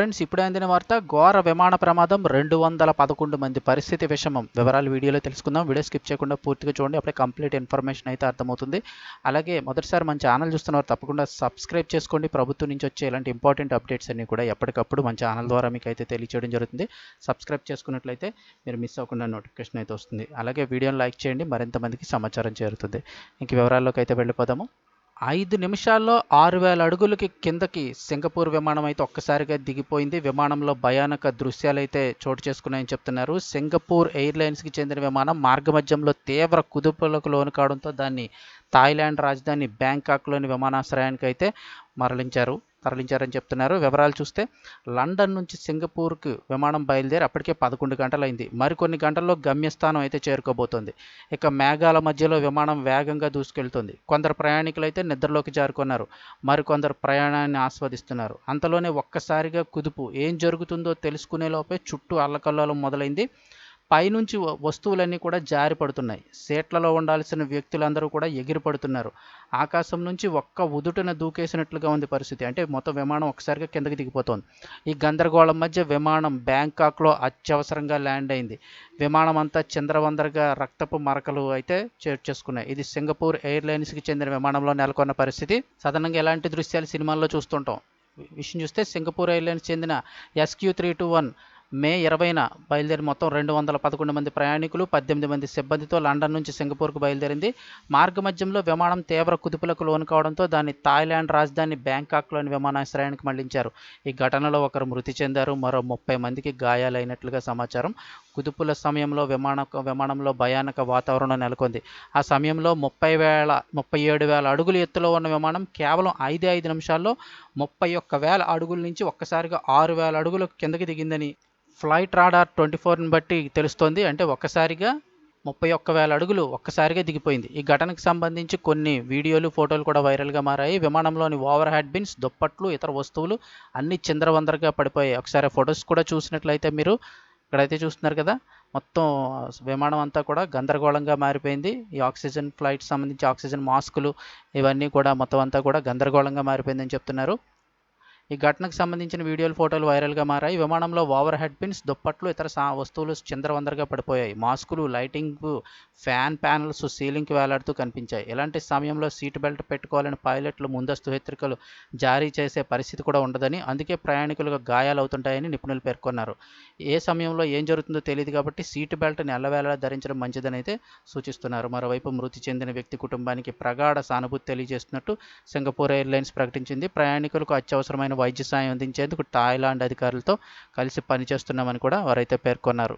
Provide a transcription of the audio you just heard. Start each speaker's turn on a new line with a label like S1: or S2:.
S1: Friends ఇప్పుడు అందిన వార్త ఘోర విమాన ప్రమాదం రెండు వందల పదకొండు మంది పరిస్థితి విషమం. వివరాలు వీడియోలో తెలుసుకుందాం. వీడియో స్కిప్ చేయకుండా పూర్తిగా చూడండి. అప్పుడే కంప్లీట్ ఇన్ఫర్మేషన్ అయితే అర్థమవుతుంది. అలాగే మొదటిసారి మన ఛానల్ చూస్తున్నవారు తప్పకుండా సబ్స్క్రైబ్ చేసుకోండి. ప్రభుత్వం నుంచి వచ్చే ఇలాంటి ఇంపార్టెంట్ అప్డేట్స్ అన్ని కూడా ఎప్పటికప్పుడు మన ఛానల్ ద్వారా మీకు అయితే తెలియచేయడం జరుగుతుంది. సబ్స్క్రైబ్ చేసుకున్నట్లయితే మీరు మిస్ అవ్వకుండా నోటిఫికేషన్ అయితే వస్తుంది. అలాగే వీడియోని లైక్ చేయండి. మరింత మందికి సమాచారం చేరుతుంది. ఇంక వివరాల్లోకి అయితే వెళ్ళిపోదాము. ఐదు నిమిషాల్లో ఆరు వేల అడుగులకి కిందకి సింగపూర్ విమానం అయితే ఒక్కసారిగా దిగిపోయింది. విమానంలో భయానక దృశ్యాలు అయితే చోటు చేసుకున్నాయని చెప్తున్నారు. సింగపూర్ ఎయిర్లైన్స్కి చెందిన విమానం మార్గమధ్యంలో తీవ్ర కుదుపులకు లోను కావడంతో దాన్ని థాయిలాండ్ రాజధాని బ్యాంకాక్లోని విమానాశ్రయానికి అయితే మరలించారు. తరలించారని చెప్తున్నారు. వివరాలు చూస్తే లండన్ నుంచి సింగపూర్కు విమానం బయలుదేరి అప్పటికే పదకొండు గంటలైంది. మరికొన్ని గంటల్లో గమ్యస్థానం అయితే చేరుకోబోతోంది. ఇక మేఘాల మధ్యలో విమానం వేగంగా దూసుకెళ్తుంది. కొందరు ప్రయాణికులు అయితే నిద్రలోకి జారుకున్నారు. మరికొందరు ప్రయాణాన్ని ఆస్వాదిస్తున్నారు. అంతలోనే ఒక్కసారిగా కుదుపు ఏం జరుగుతుందో తెలుసుకునే లోపే చుట్టూ అల్లకల్లోలం మొదలైంది. పైనుంచి వస్తువులన్నీ కూడా జారి పడుతున్నాయి. సీట్లలో ఉండాల్సిన వ్యక్తులందరూ కూడా ఎగిరి పడుతున్నారు. ఆకాశం నుంచి ఒక్క ఉదుటన దూకేసినట్లుగా ఉంది పరిస్థితి. అంటే మొత్తం విమానం ఒకసారిగా కిందకి దిగిపోతుంది. ఈ గందరగోళం మధ్య విమానం బ్యాంకాక్లో అత్యవసరంగా ల్యాండ్ అయింది. విమానం అంతా చిందరవందరగా రక్తపు మరకలు అయితే చేర్చేసుకున్నాయి ఇది సింగపూర్ ఎయిర్లైన్స్కి చెందిన విమానంలో నెలకొన్న పరిస్థితి. సాధారణంగా ఎలాంటి దృశ్యాలు సినిమాల్లో చూస్తుంటాం. విషయం చూస్తే సింగపూర్ ఎయిర్లైన్స్ చెందిన SQ three two one May ఇరవైన బయలుదేరి మొత్తం రెండు వందల పదకొండు మంది ప్రయాణికులు పద్దెనిమిది మంది సిబ్బందితో లండన్ నుంచి సింగపూర్కు బయలుదేరింది. మార్గమధ్యంలో విమానం తీవ్ర కుదుపులకు లోను కావడంతో దాన్ని థాయిలాండ్ రాజధాని బ్యాంకాక్లోని విమానాశ్రయానికి మళ్ళించారు. ఈ ఘటనలో ఒకరు మృతి చెందారు మరో ముప్పై మందికి గాయాలైనట్లుగా సమాచారం. కుదుపుల సమయంలో విమాన విమానంలో భయానక వాతావరణం నెలకొంది. ఆ సమయంలో ముప్పై వేల ముప్పై ఏడు వేల అడుగుల ఎత్తులో ఉన్న విమానం కేవలం ఐదు ఐదు నిమిషాల్లో ముప్పై ఒక్క వేల అడుగుల నుంచి ఒక్కసారిగా ఆరు వేల అడుగుల కిందకి దిగిందని ఫ్లైట్ రాడార్ ట్వంటీ ఫోర్ని బట్టి తెలుస్తోంది. అంటే ఒక్కసారిగా ముప్పై ఒక్క వేల అడుగులు ఒక్కసారిగా దిగిపోయింది. ఈ ఘటనకు సంబంధించి కొన్ని వీడియోలు ఫోటోలు కూడా వైరల్గా మారాయి. విమానంలోని ఓవర్ హ్యాడ్ బిన్స్ దుప్పట్లు ఇతర వస్తువులు అన్ని చిందరవందరగా పడిపోయాయి. ఒకసారి ఫొటోస్ కూడా చూసినట్లయితే మీరు ఇక్కడైతే చూస్తున్నారు కదా మొత్తం విమానం అంతా కూడా గందరగోళంగా మారిపోయింది. ఈ ఆక్సిజన్ ఫ్లైట్ సంబంధించి ఆక్సిజన్ మాస్కులు ఇవన్నీ కూడా మొత్తం అంతా కూడా గందరగోళంగా మారిపోయిందని చెప్తున్నారు. ఈ ఘటనకు సంబంధించిన వీడియోలు ఫోటోలు వైరల్గా మారాయి. విమానంలో ఓవర్ హెడ్ పిన్స్ దుప్పట్లు ఇతర వస్తువులు చిందరవందరగా పడిపోయాయి. మాస్కులు లైటింగ్ ఫ్యాన్ ప్యానల్స్ సీలింగ్కి వేలాడుతూ కనిపించాయి. ఇలాంటి సమయంలో సీట్ బెల్ట్ పెట్టుకోవాలని పైలట్లు ముందస్తు హెచ్చరికలు జారీ చేసే పరిస్థితి కూడా ఉండదని అందుకే ప్రయాణికులకు గాయాలవుతుంటాయని నిపుణులు పేర్కొన్నారు. ఏ సమయంలో ఏం జరుగుతుందో తెలియదు కాబట్టి సీట్ బెల్ట్ని ఎల్లవేళలా ధరించడం మంచిదని అయితే సూచిస్తున్నారు. మరోవైపు మృతి చెందిన వ్యక్తి కుటుంబానికి ప్రగాఢ సానుభూతి తెలియజేస్తున్నట్టు సింగపూర్ ఎయిర్లైన్స్ ప్రకటించింది. ప్రయాణికులకు అత్యవసరమైన వైద్య సాయం అందించేందుకు థాయిలాండ్ అధికారులతో కలిసి పనిచేస్తున్నామని కూడా వారైతే పేర్కొన్నారు.